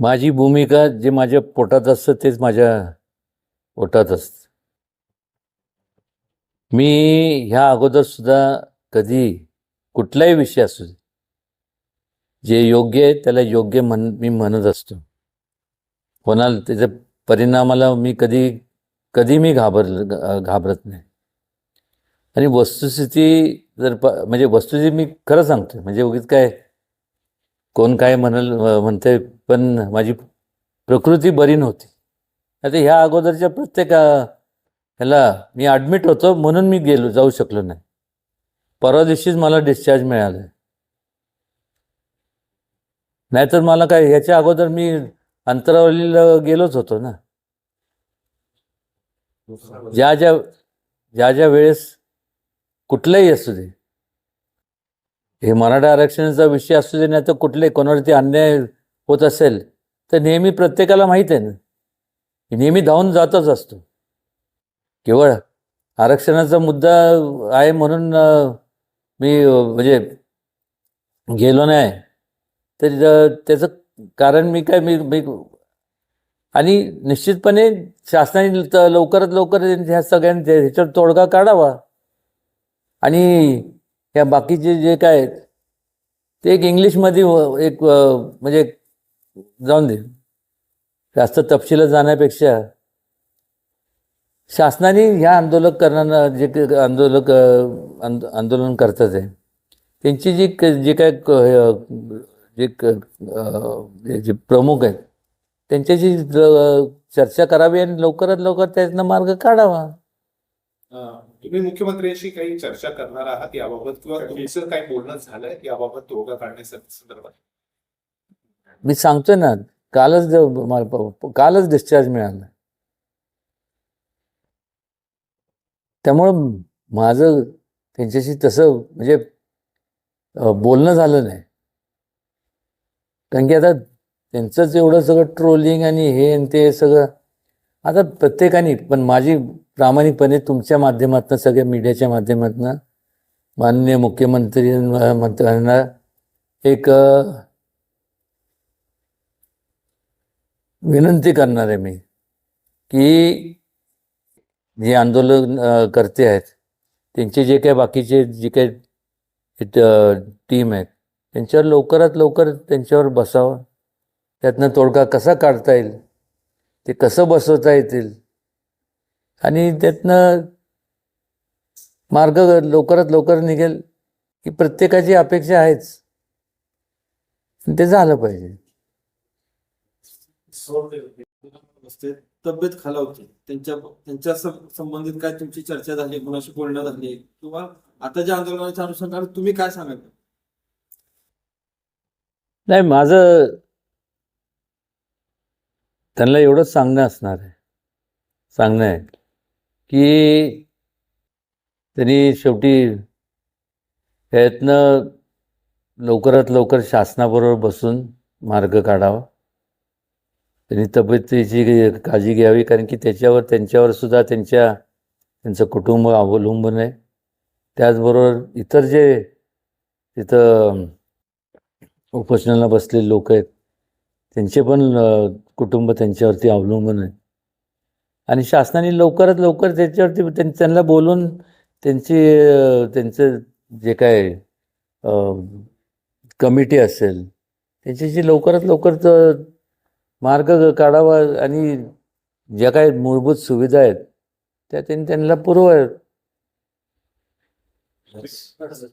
माझी भूमिका जे माझ्या पोटात असतं तेच माझ्या पोटात असतं. मी ह्या अगोदर सुद्धा कधी कुठलाही विषय असू दे, जे योग्य आहे त्याला योग्य म्हण मी म्हणत असतो. कोणाला त्याच्या परिणामाला मी कधी कधी मी घाबर घाबरत नाही. आणि वस्तुस्थिती जर प म्हणजे वस्तुस्थिती मी खरं सांगतो म्हणजे उगीच काय कोण काय म्हणल म्हणते पण माझी प्रकृती बरी नव्हती. आता ह्या अगोदरच्या प्रत्येक ह्याला मी ॲडमिट होतो म्हणून मी गेलो जाऊ शकलो नाही. परवा दिवशीच मला डिस्चार्ज मिळालं. नाहीतर मला काय ह्याच्या अगोदर मी अंतरावलीला गेलोच होतो ना. ज्या ज्या ज्या ज्या वेळेस कुठलंही असू दे हे मराठा आरक्षणाचा विषय असू दे नाही तर कुठले कोणावरती अन्याय होत असेल तर नेहमी प्रत्येकाला माहीत आहे ना. नेहमी धावून जातच असतो. केवळ आरक्षणाचा मुद्दा आहे म्हणून मी म्हणजे गेलो नाही. तर त्याचं कारण मी काय मी मी आणि निश्चितपणे शासनाने त- लवकरात लवकर ह्या सगळ्यांनी ह्याच्यावर तोडगा काढावा. आणि या बाकीचे जे काय आहेत, ते एक इंग्लिशमध्ये हो, एक म्हणजे जाऊन दे. जास्त तपशिलात जाण्यापेक्षा शासनाने ह्या आंदोलक करणारा जे आंदोलक आंदोलन करतात आहे त्यांची जी क- जे काय जे क- जे- प्रमुख आहेत त्यांच्याशी चर्चा करावी आणि लवकरात लवकर त्यातनं मार्ग काढावा. तुम्ही मुख्यमंत्र्यांशी काही चर्चा करणार आहात याबाबत किंवा तुमचं काही बोलणं झालंय याबाबत तोडगा काढण्याच्या संदर्भात. मी सांगतोय ना कालच कालच डिस्चार्ज मिळाला. त्यामुळं माझं त्यांच्याशी तसं म्हणजे बोलणं झालं नाही. कारण की आता त्यांचंच एवढं सगळं ट्रोलिंग आणि हे आणि ते सगळं आता प्रत्येकाने पण माझी प्रामाणिकपणे तुमच्या माध्यमातून सगळ्या मीडियाच्या माध्यमातून माननीय मुख्यमंत्री मंत्र्यांना एक विनंती करणार आहे मी की जे आंदोलन करते आहेत त्यांचे जे काही बाकीचे जे काही टीम आहेत त्यांच्यावर लवकरात लवकर त्यांच्यावर बसावं. त्यातनं तोडगा कसा काढता येईल ते कसं बसवता येतील आणि त्यातनं मार्ग लवकरात लवकर निघेल ही प्रत्येकाची अपेक्षा आहेच. ते झालं पाहिजे. तब्येत खालावते त्यांच्या त्यांच्या संबंधित काय तुमची चर्चा झाली कोणाशी बोलणं झाली? किंवा आता ज्या आंदोलनाच्या अनुषंगाने तुम्ही काय सांगाल? नाही माझं त्यांना एवढंच सांगणं असणार आहे. सांगणं आहे. की त्यांनी शेवटी प्रयत्न लवकरात लवकर शासनाबरोबर बसून मार्ग काढावा. त्यांनी तब्येतीची काळजी घ्यावी कारण की त्याच्यावर त्यांच्यावर सुद्धा त्यांच्या त्यांचं कुटुंब अवलंबून आहे. त्याचबरोबर इतर जे तिथं उपोषणाला बसलेले लोक आहेत त्यांचे पण कुटुंब त्यांच्यावरती अवलंबून आहे. आणि शासनाने लवकरात लवकर त्याच्यावरती त्यांना बोलून त्यांची त्यांचं जे काय कमिटी असेल त्यांच्याशी लवकरात लवकर मार्ग काढावा आणि ज्या काही मूलभूत सुविधा आहेत त्या त्यांनी त्यांना पुरवाव्यात.